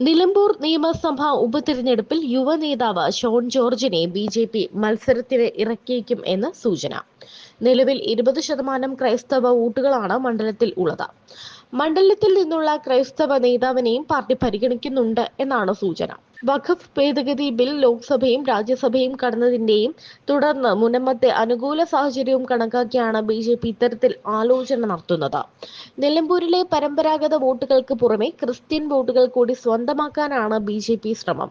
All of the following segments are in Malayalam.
നിലമ്പൂർ നിയമസഭാ ഉപതിരഞ്ഞെടുപ്പിൽ യുവനേതാവ് ഷോൺ ജോർജിനെ ബി ജെ പി മത്സരത്തിന് ഇറക്കിയേക്കും എന്ന് സൂചന. നിലവിൽ ഇരുപത് ശതമാനം ക്രൈസ്തവ വോട്ടുകളാണ് മണ്ഡലത്തിൽ ഉള്ളത്. മണ്ഡലത്തിൽ നിന്നുള്ള ക്രൈസ്തവ നേതാവിനെയും പാർട്ടി പരിഗണിക്കുന്നുണ്ട് എന്നാണ് സൂചന. വഖഫ് ഭേദഗതി ബിൽ ലോക്സഭയും രാജ്യസഭയും കടന്നതിന്റെയും തുടർന്ന് മുനമ്മത്തെ അനുകൂല സാഹചര്യവും കണക്കാക്കിയാണ് ബി ജെ പി ഇത്തരത്തിൽ ആലോചന നടത്തുന്നത്. നിലമ്പൂരിലെ പരമ്പരാഗത വോട്ടുകൾക്ക് പുറമെ ക്രിസ്ത്യൻ വോട്ടുകൾ കൂടി സ്വന്തമാക്കാനാണ് ബി ജെ പി ശ്രമം.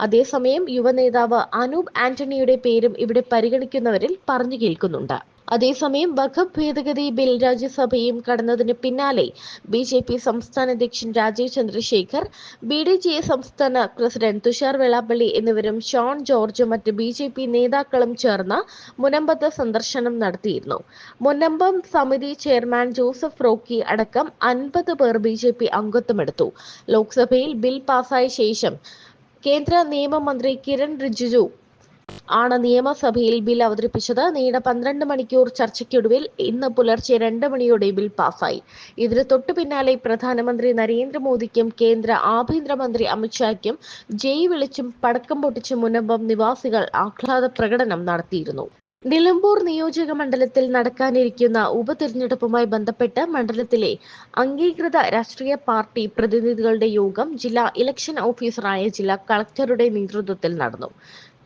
അതേസമയം യുവനേതാവ് അനൂപ് ആന്റണിയുടെ പേരും ഇവിടെ പരിഗണിക്കുന്നവരിൽ പറഞ്ഞു കേൾക്കുന്നുണ്ട്. അതേസമയം വഖഫ് ഭേദഗതി ബിൽ രാജ്യസഭയും കടന്നതിന് പിന്നാലെ ബി ജെ പി സംസ്ഥാന അധ്യക്ഷൻ Rajeev Chandrasekhar B D J സംസ്ഥാന പ്രസിഡന്റ് തുഷാർ വെള്ളാപ്പള്ളി എന്നിവരും ഷോൺ ജോർജും മറ്റ് ബി ജെ പി നേതാക്കളും ചേർന്ന് മുനമ്പത്ത് സന്ദർശനം നടത്തിയിരുന്നു. മുനമ്പം സമിതി ചെയർമാൻ ജോസഫ് റോക്കി അടക്കം അൻപത് പേർ ബി ജെ പി അംഗത്വമെടുത്തു. ലോക്സഭയിൽ ബിൽ പാസായ ശേഷം കേന്ദ്ര നിയമമന്ത്രി കിരൺ റിജിജു ആണ് നിയമസഭയിൽ ബിൽ അവതരിപ്പിച്ചത്. നീണ്ട പന്ത്രണ്ട് മണിക്കൂർ ചർച്ചയ്ക്കൊടുവിൽ ഇന്ന് പുലർച്ചെ രണ്ട് മണിയോടെ ബിൽ പാസായി ഇതിന് തൊട്ടു പിന്നാലെ പ്രധാനമന്ത്രി നരേന്ദ്രമോദിക്കും കേന്ദ്ര ആഭ്യന്തരമന്ത്രി അമിത്ഷായ്ക്കും ജയ് വിളിച്ചും പടക്കം പൊട്ടിച്ചും മുനമ്പം നിവാസികൾ ആഹ്ലാദ പ്രകടനം നടത്തിയിരുന്നു. നിലമ്പൂർ നിയോജക മണ്ഡലത്തിൽ നടക്കാനിരിക്കുന്ന ഉപതെരഞ്ഞെടുപ്പുമായി ബന്ധപ്പെട്ട് മണ്ഡലത്തിലെ അംഗീകൃത രാഷ്ട്രീയ പാർട്ടി പ്രതിനിധികളുടെ യോഗം ജില്ലാ ഇലക്ഷൻ ഓഫീസറായ ജില്ലാ കളക്ടറുടെ നേതൃത്വത്തിൽ നടന്നു.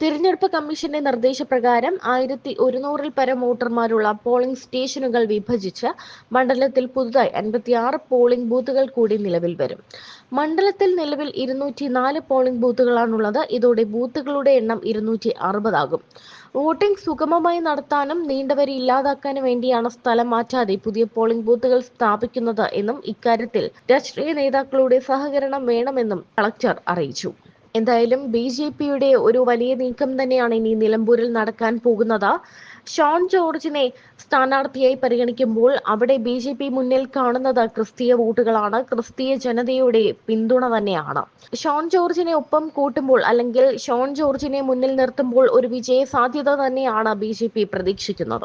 തിരഞ്ഞെടുപ്പ് കമ്മീഷന്റെ നിർദ്ദേശപ്രകാരം ആയിരത്തി ഒരുന്നൂറിൽ പരം വോട്ടർമാരുള്ള പോളിംഗ് സ്റ്റേഷനുകൾ വിഭജിച്ച് മണ്ഡലത്തിൽ പുതുതായി അൻപത്തിയാറ് പോളിംഗ് ബൂത്തുകൾ കൂടി നിലവിൽ വരും. മണ്ഡലത്തിൽ നിലവിൽ ഇരുന്നൂറ്റി നാല് പോളിംഗ് ബൂത്തുകളാണുള്ളത്. ഇതോടെ ബൂത്തുകളുടെ എണ്ണം ഇരുന്നൂറ്റി അറുപതാകും വോട്ടിംഗ് സുഗമമായി നടത്താനും നീണ്ടവരി ഇല്ലാതാക്കാനും വേണ്ടിയാണ് സ്ഥലം മാറ്റാതെ പുതിയ പോളിംഗ് ബൂത്തുകൾ സ്ഥാപിക്കുന്നത് എന്നും ഇക്കാര്യത്തിൽ രാഷ്ട്രീയ നേതാക്കളുടെ സഹകരണം വേണമെന്നും കളക്ടർ അറിയിച്ചു. എന്തായാലും ബി ജെ പിയുടെ ഒരു വലിയ നീക്കം തന്നെയാണ് ഇനി നിലമ്പൂരിൽ നടക്കാൻ പോകുന്നത്. ഷോൺ ജോർജിനെ സ്ഥാനാർത്ഥിയായി പരിഗണിക്കുമ്പോൾ അവിടെ ബി ജെ പി മുന്നിൽ കാണുന്നത് ക്രിസ്തീയ വോട്ടുകളാണ്. ക്രിസ്തീയ ജനതയുടെ പിന്തുണ തന്നെയാണ്. ഷോൺ ജോർജിനെ ഒപ്പം കൂട്ടുമ്പോൾ അല്ലെങ്കിൽ ഷോൺ ജോർജിനെ മുന്നിൽ നിർത്തുമ്പോൾ ഒരു വിജയ സാധ്യത തന്നെയാണ് ബി ജെ പി പ്രതീക്ഷിക്കുന്നത്.